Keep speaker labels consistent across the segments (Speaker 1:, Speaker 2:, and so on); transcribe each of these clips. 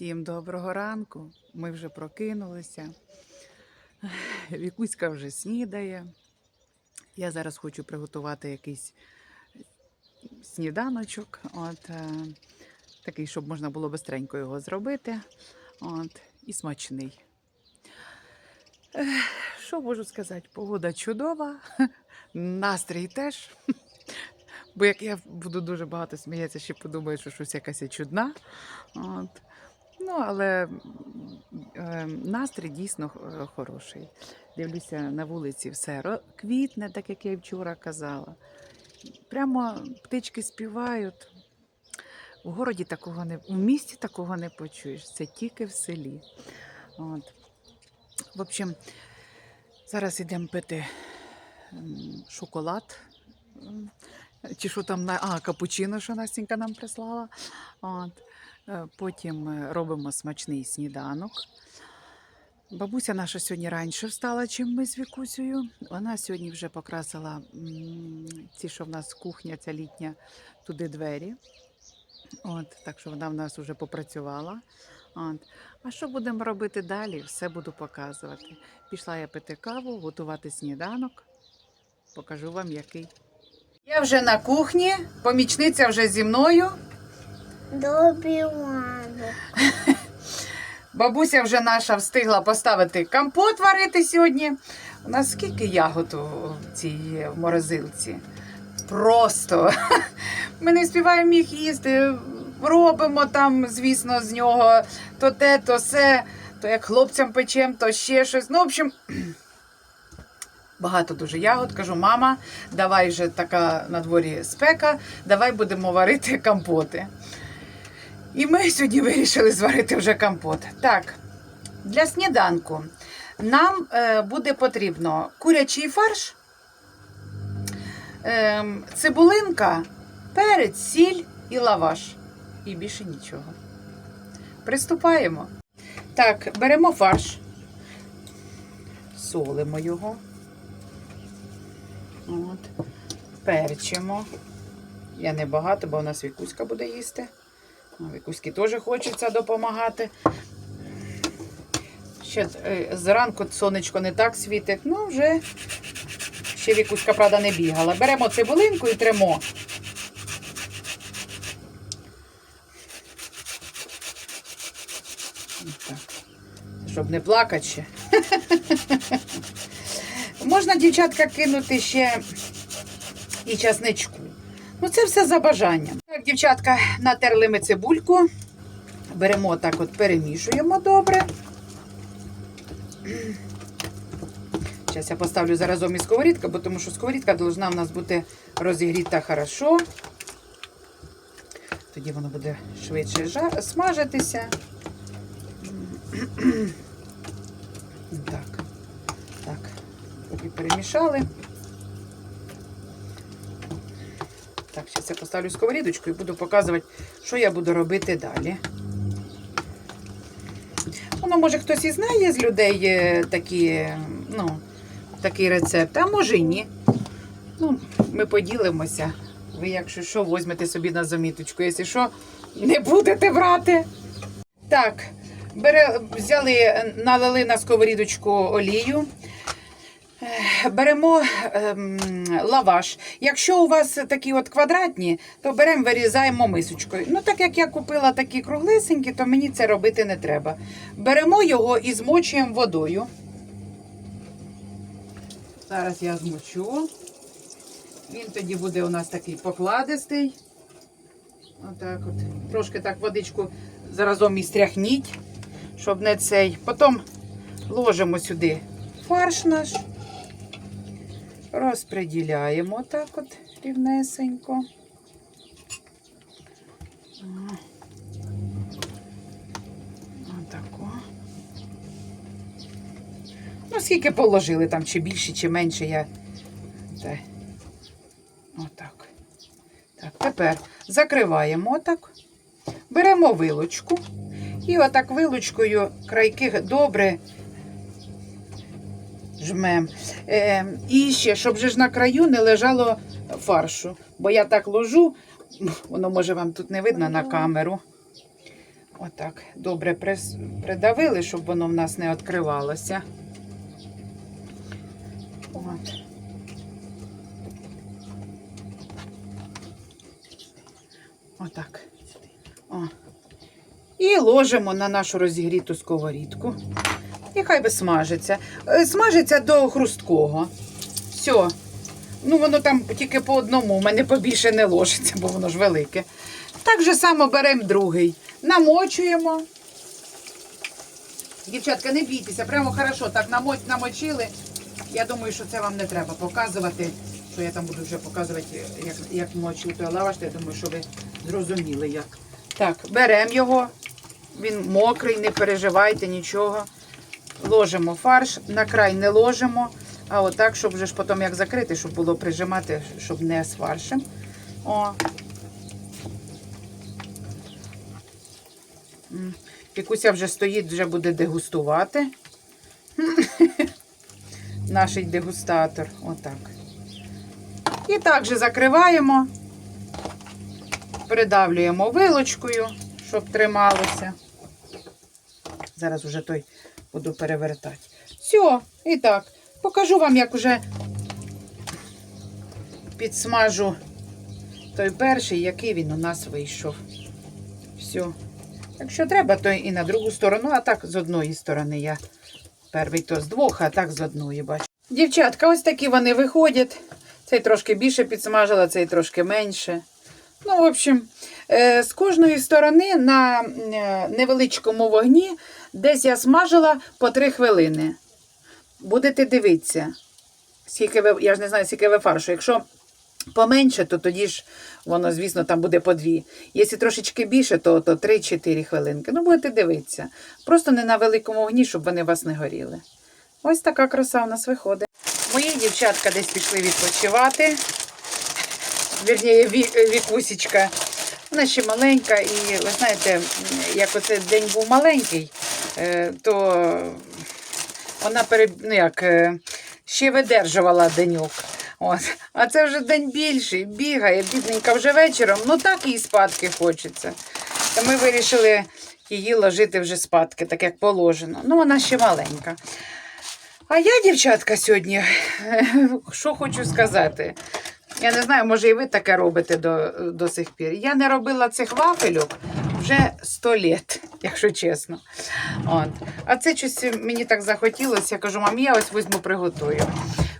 Speaker 1: Всім доброго ранку. Ми вже прокинулися. Вікуська вже снідає. Я зараз хочу приготувати якийсь сніданочок. От, е, такий, щоб можна було бистренько його зробити. От, і смачний. Що можу сказати? Погода чудова, настрій теж. Бо як я буду дуже багато сміятися, ще подумаю, що щось якась чудна. От. Ну, але е, настрій дійсно е, хороший. Дивлюся, на вулиці все квітне, так як я і вчора казала. Прямо птички співають. У городі такого не в місті такого не почуєш. Це тільки в селі. От. В общем, зараз йдемо пити шоколад. Чи що там а, капучино, що Настенька нам прислала. От. Е, Потім робимо смачний сніданок. Бабуся наша сьогодні раніше встала, чим ми з Вікусею. Вона сьогодні вже покрасила ці, що в нас кухня, ця літня, туди двері. От, так що вона в нас вже попрацювала. От. А що будемо робити далі? Все буду показувати. Пішла я пити каву, готувати сніданок. Покажу вам який. Я вже на кухні, помічниця вже зі мною.
Speaker 2: Добрий ранок.
Speaker 1: Бабуся вже наша встигла поставити компот варити сьогодні. У нас скільки ягод у цій в морозилці? Просто ми не співаємо їх їсти. Робимо там, звісно, з нього то те, то все, то як хлопцям печем, то ще щось. Ну, в общем, багато дуже ягод. Кажу, мама, давай вже така на дворі спека, давай будемо варити компоти. І ми сьогодні вирішили зварити вже компот. Так, для сніданку нам е, буде потрібно курячий фарш, е, цибулинка, перець, сіль і лаваш. І більше нічого. Приступаємо. Так, беремо фарш, солимо його. От. Перчимо. Я не багато, бо у нас вікуська буде їсти. Ну, Вікуськи теж хочеться допомагати. Ще е, зранку сонечко не так світить. Ну, вже ще вікуська, правда, не бігала. Беремо цибулинку і тремо. Щоб не плакати ще. Можна, дівчатка, кинути ще і часничку. Це все за бажанням. Так, дівчатка, натерли ми цибульку. Беремо так от, перемішуємо добре. Зараз я поставлю заразом і сковорідку, бо тому що сковорідка повинна в нас бути розігріта хорошо. Тоді воно буде швидше жа- смажитися. Так. Так. І перемішали. Так, зараз я поставлю сковорідочку і буду показувати, що я буду робити далі. Воно, може, хтось і знає з людей е, такі, ну, такий рецепт, а може і ні. Ну, ми поділимося. Ви, якщо що, візьмете собі на заміточку, якщо що, не будете брати. Так, бере, взяли, налили на сковорідочку олію. Беремо ем, лаваш. Якщо у вас такі от квадратні, то беремо, вирізаємо мисочкою. Ну, так як я купила такі круглесенькі, то мені це робити не треба. Беремо його і змочуємо водою. Зараз я змочу. Він тоді буде у нас такий покладистий. Отак от. Трошки так водичку заразом і стряхніть, щоб не цей. Потім ложимо сюди фарш наш. Розподіляємо так от рівнесенько. Отако. Ну, скільки положили там, чи більше, чи менше я. Та. Отак. Так, тепер закриваємо отак. Беремо вилочку. І отак вилочкою крайки добре жмем. Е, і ще, щоб же ж на краю не лежало фаршу. Бо я так ложу, воно може вам тут не видно на камеру. Отак. Добре придавили, щоб воно в нас не відкривалося. От. Отак. О. І ложимо на нашу розігріту сковорідку. І хай би смажиться. Е, Смажиться до хрусткого. Все. Ну, воно там тільки по одному. У мене побільше не ложиться, бо воно ж велике. Так же само беремо другий. Намочуємо. Дівчатка, не бійтеся, прямо хорошо так намо- намочили. Я думаю, що це вам не треба показувати, що я там буду вже показувати, як, як мочу той лаваш, я думаю, що ви зрозуміли як. Так, беремо його. Він мокрий, не переживайте нічого. Ложимо фарш, на край не ложимо, а отак, щоб вже ж потім як закрити, щоб було прижимати, щоб не з фаршем. О. М. Вікуся вже стоїть, вже буде дегустувати. Наш дегустатор. Отак. І так же закриваємо, придавлюємо вилочкою, щоб трималося. Зараз уже той буду перевертати. Все, і так. Покажу вам, як уже підсмажу той перший, який він у нас вийшов. Все. Якщо треба, то і на другу сторону, а так з одної сторони я. Перший то з двох, а так з одної бачу. Дівчатка, ось такі вони виходять. Цей трошки більше підсмажила, цей трошки менше. Ну, в общем, е, з кожної сторони на е, невеличкому вогні десь я смажила по 3 хвилини. Будете дивитися, скільки ви, я ж не знаю, скільки ви фаршу. Якщо поменше, то тоді ж воно, звісно, там буде по дві. Якщо трошечки більше, то, то 3-4 хвилинки. Ну, будете дивитися. Просто не на великому вогні, щоб вони вас не горіли. Ось така краса у нас виходить. Мої дівчатка десь пішли відпочивати. Вірніше, ві, вікусічка. Вона ще маленька, і ви знаєте, як оцей день був маленький, то вона переб... ну, як, е, ще видержувала деньок. От. А це вже день більший, бігає, бідненька вже вечором, ну так їй спадки хочеться. То ми вирішили її ложити вже спадки, так як положено. Ну, вона ще маленька. А я, дівчатка, сьогодні, що хочу сказати. Я не знаю, може і ви таке робите до, до сих пір. Я не робила цих вафельок вже 100 літ, якщо чесно. От. А це щось мені так захотілося. Я кажу, мам, я ось візьму приготую.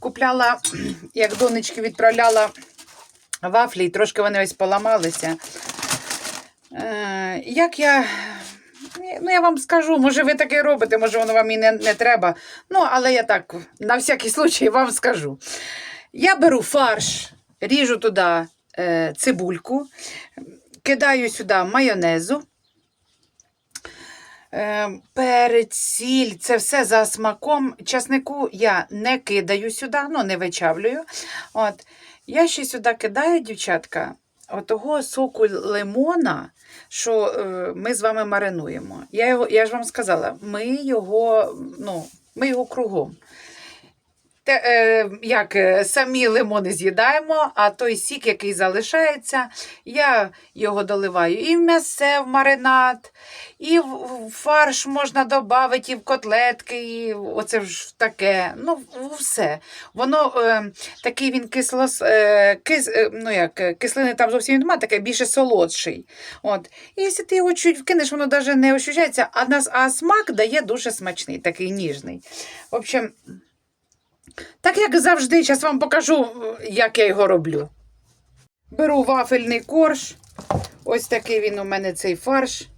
Speaker 1: Купляла, як донечки відправляла вафлі, і трошки вони ось поламалися. Е, як я. Ну, я вам скажу, може, ви таке робите, може, воно вам і не, не треба. Ну, але я так, на всякий случай вам скажу. Я беру фарш, ріжу туди е, цибульку, кидаю сюди майонезу, е, перець, це все за смаком. Часнику я не кидаю сюди, ну, не вичавлюю. От. Я ще сюди кидаю, дівчатка, отого соку лимона, що е, ми з вами маринуємо. Я, його, я ж вам сказала, ми його, ну, ми його кругом. Те, е, як е, самі лимони з'їдаємо, а той сік, який залишається, я його доливаю і в м'ясе, в маринад, і в, фарш можна додати, і в котлетки, і оце ж таке. Ну, все. Воно е, такий він кисло, е, кис, е, ну як, е, кислини там зовсім немає, таке більше солодший. От. І якщо ти його чуть вкинеш, воно навіть не ощущається, а, а смак дає дуже смачний, такий ніжний. В общем, так як завжди, зараз вам покажу, е, як я його роблю. Беру вафельний корж. Ось такий він у мене цей фарш.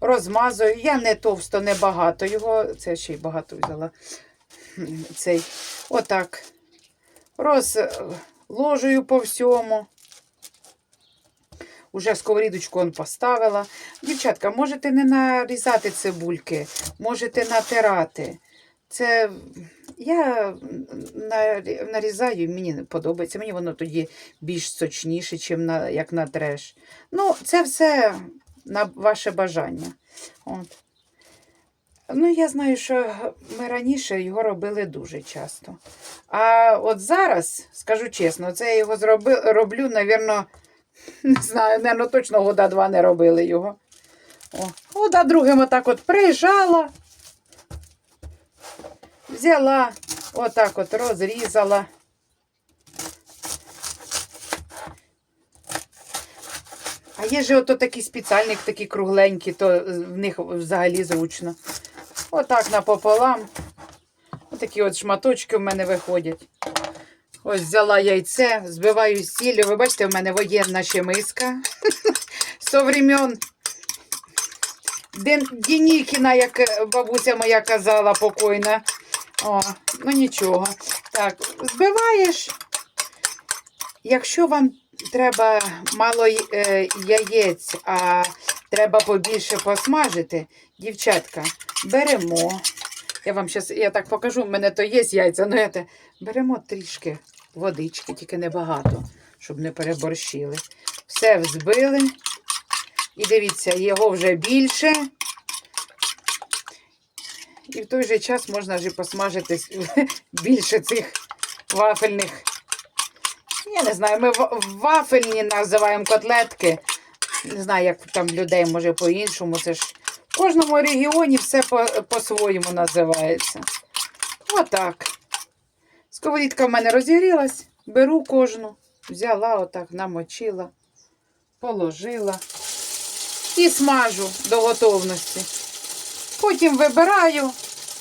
Speaker 1: Розмазую. Я не товсто, не багато його. Це ще й багато взяла. Цей. Отак. Розложую по всьому. Уже сковорідочку он поставила. Дівчатка, можете не нарізати цибульки, можете натирати. Це я нарізаю, мені подобається. Мені воно тоді більш сочніше, ніж на, як на треш. Ну, це все на ваше бажання. От. Ну, я знаю, що ми раніше його робили дуже часто. А от зараз, скажу чесно, це я його зроби, роблю, навірно, не знаю, навірно, точно года два не робили його. О, от, а другим отак от прижала, взяла, отак от розрізала. А є же ото такі спеціальні, такі кругленькі, то в них взагалі зручно. Отак напополам. Отакі от шматочки в мене виходять. Ось взяла яйце, збиваю сіллю. Ви бачите, в мене воєнна ще миска. Со времен Ден- Денікіна, як бабуся моя казала, покойна. О, ну нічого. Так, збиваєш. Якщо вам треба мало е, яєць, а треба побільше посмажити, дівчатка, беремо. Я вам зараз, я так покажу, в мене то є яйця, але це, беремо трішки водички, тільки небагато, щоб не переборщили. Все взбили. І дивіться, його вже більше. І в той же час можна ж посмажити більше цих вафельних. Я не знаю, ми вафельні називаємо котлетки. Не знаю, як там людей може по-іншому. Це ж в кожному регіоні все по- по-своєму називається. Отак. Сковорідка в мене розігрілась. Беру кожну, взяла, отак, намочила, положила і смажу до готовності. Потім вибираю.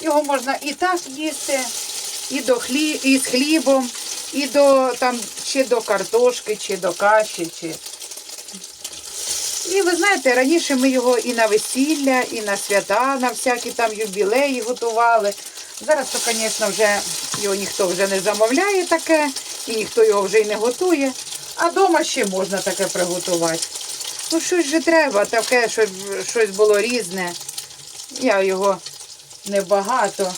Speaker 1: Його можна і так їсти, і, до хлі... і з хлібом, і до, там, чи до картошки, чи до каші. Чи... І ви знаєте, раніше ми його і на весілля, і на свята, на всякі там юбілеї готували. Зараз, то, звісно, вже його ніхто вже не замовляє таке, і ніхто його вже й не готує. А вдома ще можна таке приготувати. Ну, щось же треба, таке, щоб щось було різне. Я його небагато.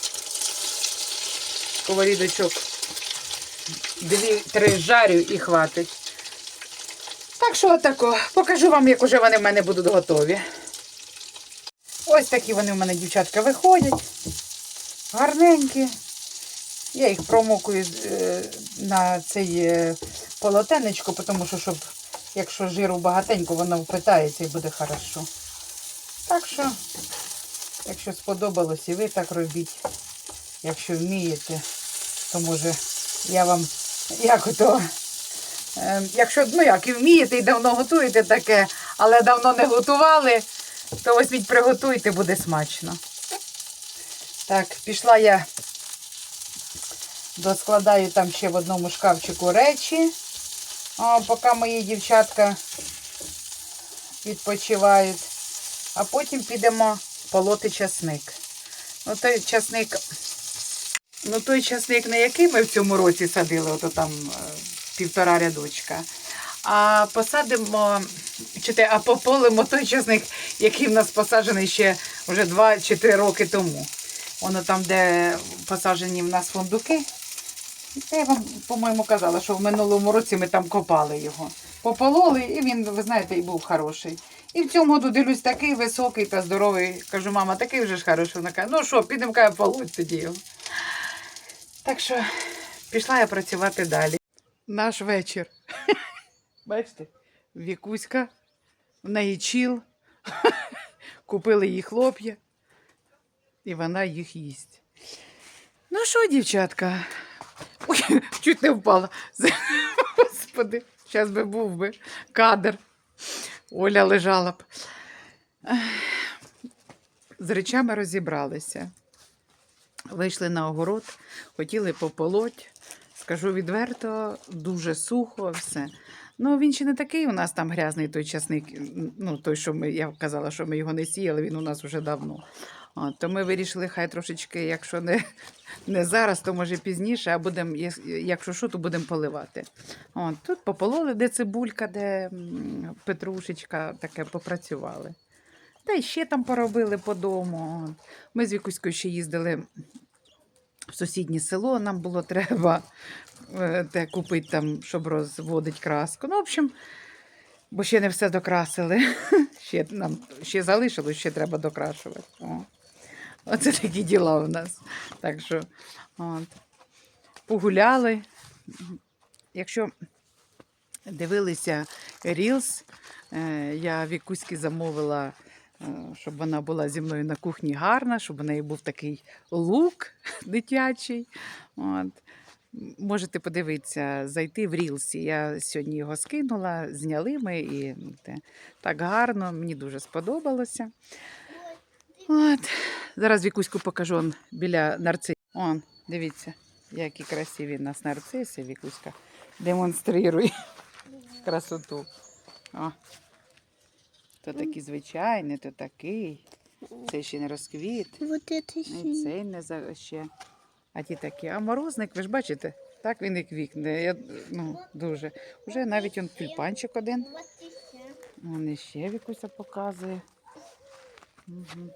Speaker 1: Сковорідочок дві-три жарю і хватить. Так що отако. Покажу вам, як уже вони в мене будуть готові. Ось такі вони в мене, дівчатка, виходять. Гарненькі. Я їх промокую е, на цей е, полотенечко, тому що, щоб, якщо жиру багатенько, воно впитається і буде хорошо. Так що, якщо сподобалось і ви так робіть, якщо вмієте, то може я вам як ото. е, Якщо ну як і вмієте і давно готуєте таке, але давно не готували, то ось від приготуйте, буде смачно. Так, пішла я доскладаю там ще в одному шкафчику речі, а, поки мої дівчатка відпочивають. А потім підемо полоти часник. Ну, той часник, ну той часник, не який ми в цьому році садили, ото там е, півтора рядочка. А посадимо, чи те, а пополимо той часник, який в нас посаджений ще вже 2 чи 3 роки тому. Воно там, де посаджені в нас фундуки. Я вам, по-моєму, казала, що в минулому році ми там копали його. Попололи, і він, ви знаєте, і був хороший. І в цьому году дивлюсь, такий високий та здоровий. Кажу, мама, такий вже ж хороший. Вона каже, ну що, підемо каже, полоть тоді. Так що пішла я працювати далі. Наш вечір. Бачите, Вікуська, в неї чіл. Купили їй хлоп'я, і вона їх їсть. Ну що, дівчатка? Ой, чуть не впала. Господи, зараз би був би кадр. Оля лежала б. З речами розібралися. Вийшли на огород, хотіли пополоть. Скажу відверто, дуже сухо все. Ну, він ще не такий у нас там грязний той часник. Ну, той, що ми, я казала, що ми його не сіяли, він у нас вже давно. То ми вирішили, хай трошечки, якщо не, не зараз, то може пізніше, а будемо, якщо що, то будемо поливати. От, тут попололи, де цибулька, де петрушечка, таке попрацювали. Та й ще там поробили по дому. Ми з Вікуською ще їздили в сусіднє село, нам було треба е, те купити там, щоб розводити краску. Ну, в общем, бо ще не все докрасили. Ще нам ще залишилось, ще треба докрашувати. О. Оце такі діла у нас. Так що от. погуляли. Якщо дивилися Reels, е, я Вікуськи замовила е, щоб вона була зі мною на кухні гарна, щоб у неї був такий лук дитячий. От. Можете подивитися, зайти в Рілсі. Я сьогодні його скинула, зняли ми і так гарно, мені дуже сподобалося. От. Зараз Вікуську покажу он, біля нарцисів. Он, дивіться, які красиві в нас нарциси, Вікуська демонструє красоту. О. То такий звичайний, то такий. Цей ще не розквіт.
Speaker 2: Вот это
Speaker 1: І
Speaker 2: синий.
Speaker 1: цей не за ще. А ті такі. А морозник, ви ж бачите, так він і квікне. Я, ну, дуже. Уже навіть он тюльпанчик один.
Speaker 2: Вот еще.
Speaker 1: Вон іще Вікуся показує. Угу.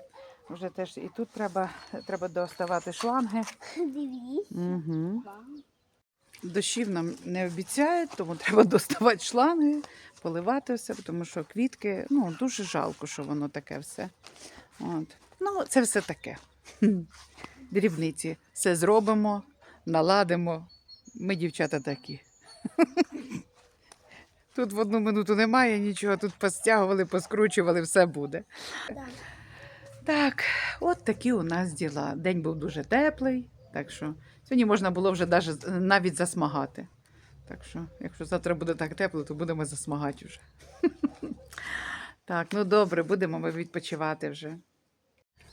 Speaker 1: Вже теж і тут треба, треба доставати шланги.
Speaker 2: Дивись.
Speaker 1: Угу. Дощів нам не обіцяють, тому треба доставати шланги, поливати все, тому що квітки, ну, дуже жалко, що воно таке все. От. Ну, це все таке. Дрібниці. Все зробимо, наладимо. Ми дівчата такі. Тут в одну минуту немає нічого, тут постягували, поскручували, все буде. Так, от такі у нас діла. День був дуже теплий, так що сьогодні можна було вже навіть засмагати. Так що, якщо завтра буде так тепло, то будемо засмагати вже. Так, ну добре, будемо ми відпочивати вже.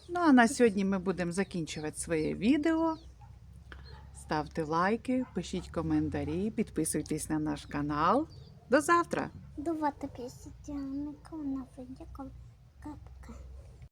Speaker 1: Ну, а на сьогодні ми будемо закінчувати своє відео. Ставте лайки, пишіть коментарі, підписуйтесь на наш канал. До завтра!
Speaker 2: Так я сидела на как